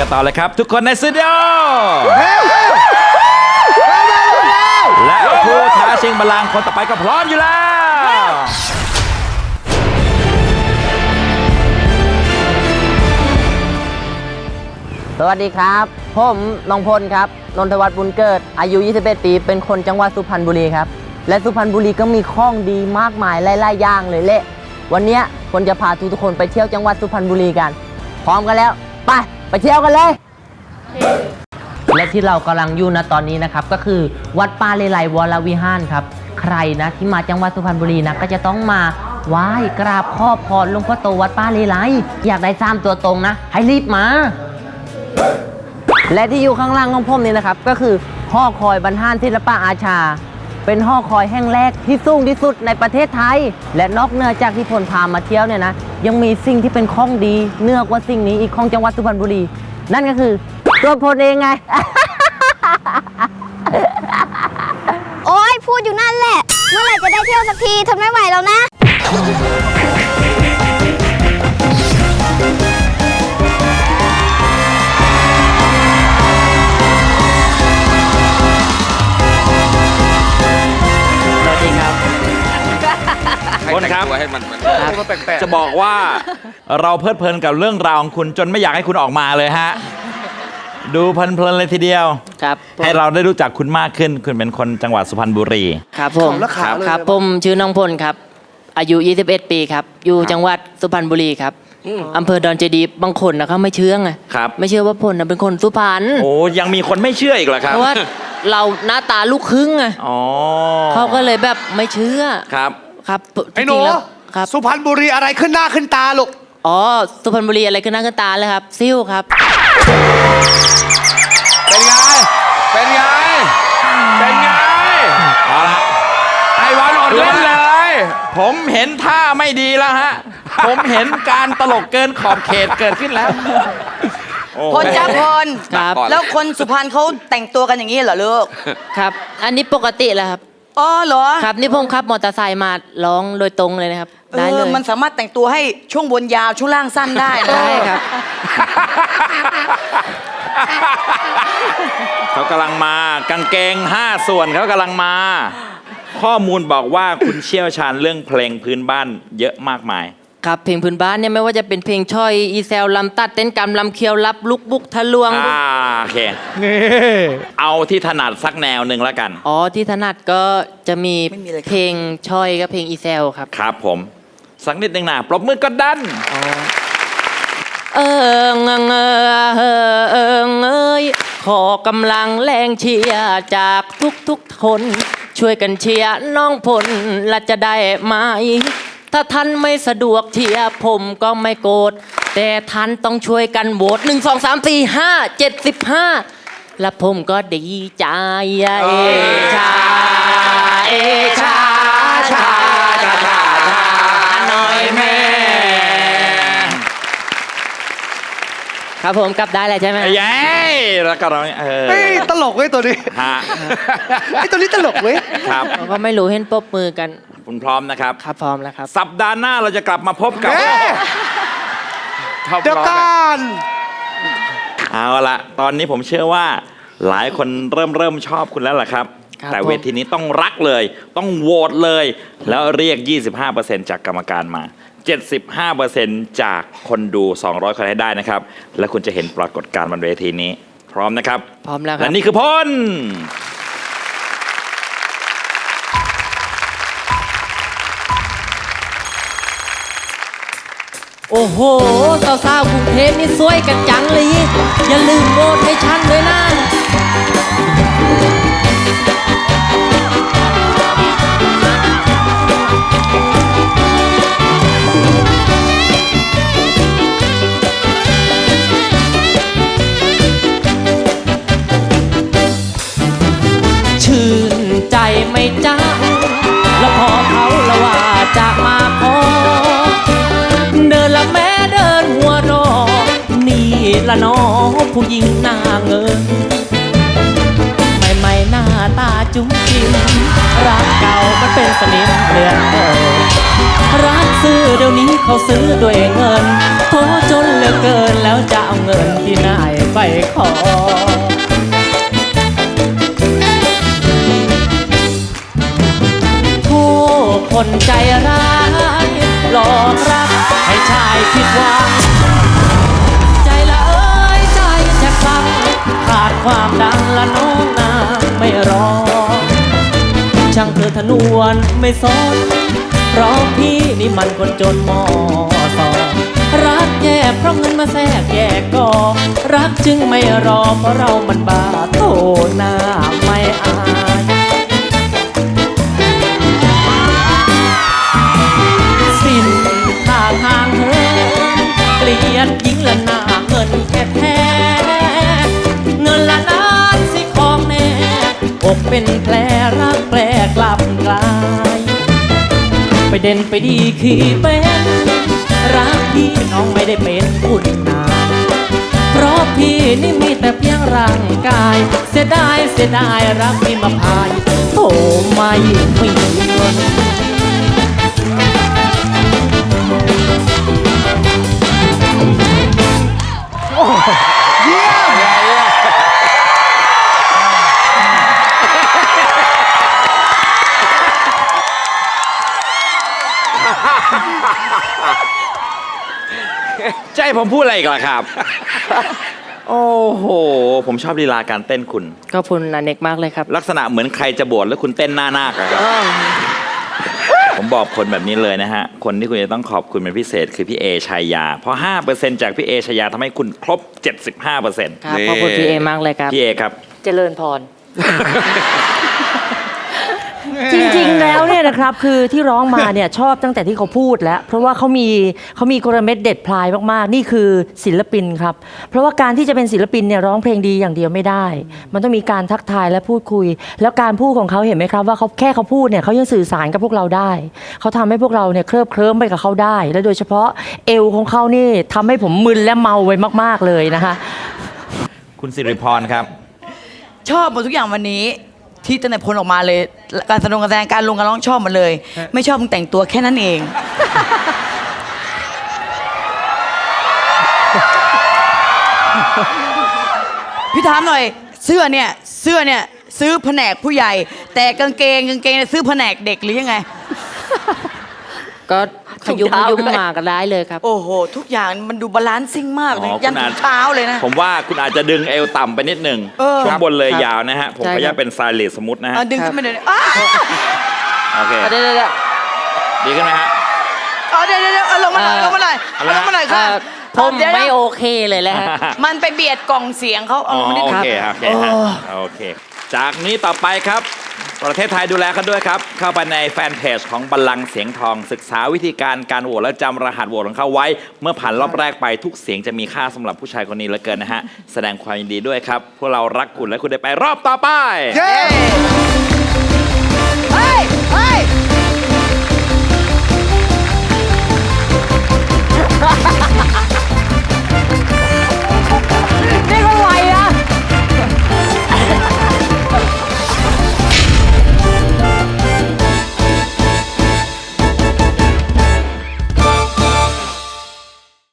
กันต่อเลยครับ ทุกคนในสตูดิโอและผู้ท้าชิงบัลลังก์คนต่อไปก็พร้อมอยู่แล้ว สวัสดีครับ ผมนงพลครับ นนทวัฒน์บุญเกิด อายุ 21 ปี เป็นคนจังหวัดสุพรรณบุรีครับ และสุพรรณบุรีก็มีข้องดีมากมายหลายๆอย่างเลยเละ วันเนี้ยคนจะพาทุกๆคนไปเที่ยวจังหวัดสุพรรณบุรีกัน พร้อมกันแล้ว ไป ไปเที่ยวกันเลย และที่เรากำลังอยู่นะตอนนี้นะครับ ก็คือวัดป่าเลไลวรวิหารครับ ใครนะที่มาจังหวัดสุพรรณบุรีนะก็จะต้องมาไหว้กราบขอพรหลวงพ่อโตวัดป่าเลไลอยากได้สามตัวตรงนะ ให้รีบมา และที่อยู่ข้างล่างของผมนี่นะครับ ก็คือหอคอยบรรทานศิลปะอาชา เป็นหอคอยแห่งแรกที่สูงที่สุดในประเทศไทย และนอกเหนือจากที่พลพามาเที่ยวเนี่ยนะยังมีสิ่งที่เป็นข้องดีเหนือกว่าสิ่งนี้อีกของจังหวัดสุพรรณบุรี นั่นก็คือตัวพลเองไง โอ้ยพูดอยู่นั่นแหละ เมื่อไหร่จะได้เที่ยวสักทีทนไม่ไหว คนครับให้มันมันจะบอกว่าเราเพลิดเพลินกับเรื่องราวของคุณจนไม่อยากให้คุณออกมาเลยฮะ ดูเพลินๆเลยทีเดียว ครับให้เราได้รู้จักคุณมากขึ้น คุณเป็นคนจังหวัดสุพรรณบุรี ครับผมครับครับผมชื่อน้องพลครับ อายุ 21 ปีครับ อยู่จังหวัดสุพรรณบุรีครับอำเภอดอนเจดีย์บางคนนะเขาไม่เชื่อไงครับ ไม่เชื่อว่าพลนะเป็นคนสุพรรณโอ้ยังมีคนไม่เชื่ออีกเหรอครับเพราะว่าเราหน้าตาลูกครึ่งไงอ๋อเขาก็เลยแบบไม่เชื่อ ครับ ครับไอ้หนูจริงๆแล้วครับ สุพรรณบุรีอะไรขึ้นหน้าขึ้นตาลูกอ๋อ สุพรรณบุรีอะไรขึ้นหน้าขึ้นตาเลยครับ ซิ่วครับ เป็นไง เป็นไง เป็นไง เอาละไอ้วันอดเล่นเลย ผมเห็นท่าไม่ดีแล้วฮะ ผมเห็นการตลกเกินขอบเขตเกิดขึ้นแล้วโอ้โหพลจ้าพลครับ แล้วคนสุพรรณเขาแต่งตัวกันอย่างนี้เหรอลูก ครับ อันนี้ปกติแหละครับ อ๋อเหรอครับนี่ผมขับมอเตอร์ไซค์มาร้องโดยตรงเลยนะครับเอได้เลอยมันสามารถแต่งตัวให้ช่วงบนยาวช่วงล่างสั้นได้นะได้ครับ เขากำลังมากางเกง 5 ส่วนเขากำลังมา ข้อมูลบอกว่าคุณเชี่ยวชาญเรื่องเพลงพื้นบ้านเยอะมากมาย ครับเพลงพื้นบ้านเนี่ยไม่ว่าจะเป็นเพลงช่อยอีแซลลำตัดเต้นกำลำเคียวรับลุกบุกทะลวง อ่าโอเค นี่เอาที่ถนัดสักแนวหนึ่งแล้วกัน อ๋อที่ถนัดก็จะมีเพลงช่อยกับเพลงอีแซลครับ ครับผม สักนิดหนึ่งนะปรบมือก็ดันเอิงเอิงเอิงเอิงเอ้ยขอกำลังแรงเชียร์จากทุกทุกๆคน ช่วยกันเชียร์น้องพลและจะได้ไหม ถ้าท่านไม่สะดวกเชียร์ผมก็ไม่โกรธแต่ท่านต้องช่วยกันโหวตหนึ่งสองสามสี่ห้าเจ็ดสิบห้าและผมก็ดีใจเอชาเอชาชาชาชาชาหน่อยแม่ครับผมกลับได้แล้วใช่ไหมเย้แล้วก็เราเออเฮ้ยตลกเว้ยตัวนี้ฮะไอ้ตัวนี้ตลกเว้ยครับเราก็ไม่รู้เห็นปบมือกัน คุณพร้อมนะครับ ครับพร้อมแล้วครับ สัปดาห์หน้าเราจะกลับมาพบกับเอ๊ะท็อปเดี๋ยวร้องก่อนเอาละตอนนี้ผมเชื่อว่าหลายคนเริ่มเริ่มชอบคุณแล้วล่ะครับ ครับแต่ผมเวทีนี้ต้องรักเลย ต้องโหวตเลย แล้วเรียก 25%จากกรรมการมา 75%จากคนดู 200 คนให้ได้นะครับ และคุณจะเห็นปรากฏการณ์บนเวทีนี้ พร้อมนะครับ พร้อมแล้วครัและบนี่คือพล โอ้โห สาวๆกรุงเทพนี่สวยกันจังเลย อย่าลืมโหวตให้ฉันด้วยนะชื่นใจไม่จ้าแล้วพอเขาละว่าจะมา ละน้อผู้หญิงหน้าเงินใหม่ๆหน้าตาจุ้มจิ้มรักเก่ามันเป็นสนิมเลือนเอ่ยรักซื้อเดี๋ยวนี้เขาซื้อด้วยเงินโทจนเหลือเกินแล้วจะเอาเงินที่นายไปขอผู้คนใจร้าย นวนไม่สนเพราะพี่นี่มันคนจนมอสองรักแย่เพราะเงินมาแทรกแย่กก็รักจึงไม่รอเพราะเรามันบาโตหน้าไม่อายสิ้นทางห่างเหินเกลียดหญิงละหน้าเงินแท้แท้เงินละล้านสิของแน่อกเป็นแผลรักแปลกลัก ไปเด่นไปดีขี่เป็นรักพี่น้องไม่ได้เป็นคุณนาเพราะพี่นี่มีแต่เพียงร่างกาย เสียดายเสียดายรักพี่มาพายโถไม่มีเงินใจผมพูดอะไรอีกล่ะครับ โอ้โห ผมชอบลีลาการเต้นคุณ ขอบคุณนันเน็กมากเลยครับลักษณะเหมือนใครจะบวชแล้วคุณเต้นหน้านาคอะครับผมบอกคนแบบนี้เลยนะฮะ คนที่คุณจะต้องขอบคุณเป็นพิเศษคือพี่เอชัยยา เพราะ 5%จากพี่เอชัยยาทำให้คุณครบ 75%ครับขอบคุณพี่เอมากเลยครับ พี่เอครับ เจริญพร จริงๆแล้วเนี่ยนะครับคือที่ร้องมาเนี่ยชอบตั้งแต่ที่เขาพูดแล้ว เพราะว่าเขามีเขามีกลเม็ดเด็ดพลายมากๆ นี่คือศิลปินครับ เพราะว่าการที่จะเป็นศิลปินเนี่ยร้องเพลงดีอย่างเดียวไม่ได้ มันต้องมีการทักทายและพูดคุย แล้วการพูดของเขาเห็นไหมครับว่าเขาแค่เขาพูดเนี่ยเขายังสื่อสารกับพวกเราได้ เขาทำให้พวกเราเนี่ยเคลิบเคลิ้มไปกับเขาได้ และโดยเฉพาะเอวของเขานี่ทำให้ผมมึนและเมาไว้มาก ๆเลยนะคะ คุณสิริพรครับ ชอบหมดทุกอย่างวันนี้ ที่ตั้งแต่พลออกมาเลย การแสดงการแสดงการลงการร้องชอบหมดเลย ไม่ชอบมึงแต่งตัวแค่นั้นเอง พี่ถามหน่อย เสื้อเนี่ยเสื้อเนี่ยซื้อแผนกผู้ใหญ่ แต่กางเกงกางเกงเนี่ยซื้อแผนกเด็กหรือยังไง ก็ ขยุมถุงเท้ายุมด้วยมากันได้เลยครับ โอ้โห ทุกอย่างมันดูบาลานซ์ซิ่งมากเลยอ๋อยันคุณอาถุงเท้าเลยนะ ผมว่าคุณอาจจะดึงเอวต่ำไปนิดหนึ่งเออ ช่วงบนเลยครับยาวนะฮะ ผมใช่ขออนุญาครัตบเป็นสไตลิสต์สมมตินะฮะเอาดึงขึ้นมาเลยอ้าวโอเค เดี๋ยวเดี๋ยวเดี๋ยวดีขึ้นไหมฮะ เอาเดี๋ยวเดี๋ยวเดี๋ยวเอาลงมาหน่อยลงมาหน่อยเอาลงมาหน่อยค่ะผมเดี๋ยวไม่โอเคเลยแหละฮะ มันไปเบียดกล่องเสียงเขาเอาอ๋อลงมานิดโอนึงเคโอเคฮะโอเค จากนี้ต่อไปครับ ประเทศไทยดูแลกันด้วยครับ เข้าไปในแฟนเพจของบัลลังก์เสียงทอง ศึกษาวิธีการการโหวตและจำรหัสโหวตของเขาไว้ เมื่อผ่านรอบแรกไปทุกเสียงจะมีค่าสำหรับผู้ชายคนนี้เหลือเกินนะฮะ แสดงความยินดีด้วยครับ พวกเรารักคุณและคุณได้ไปรอบต่อไป เย้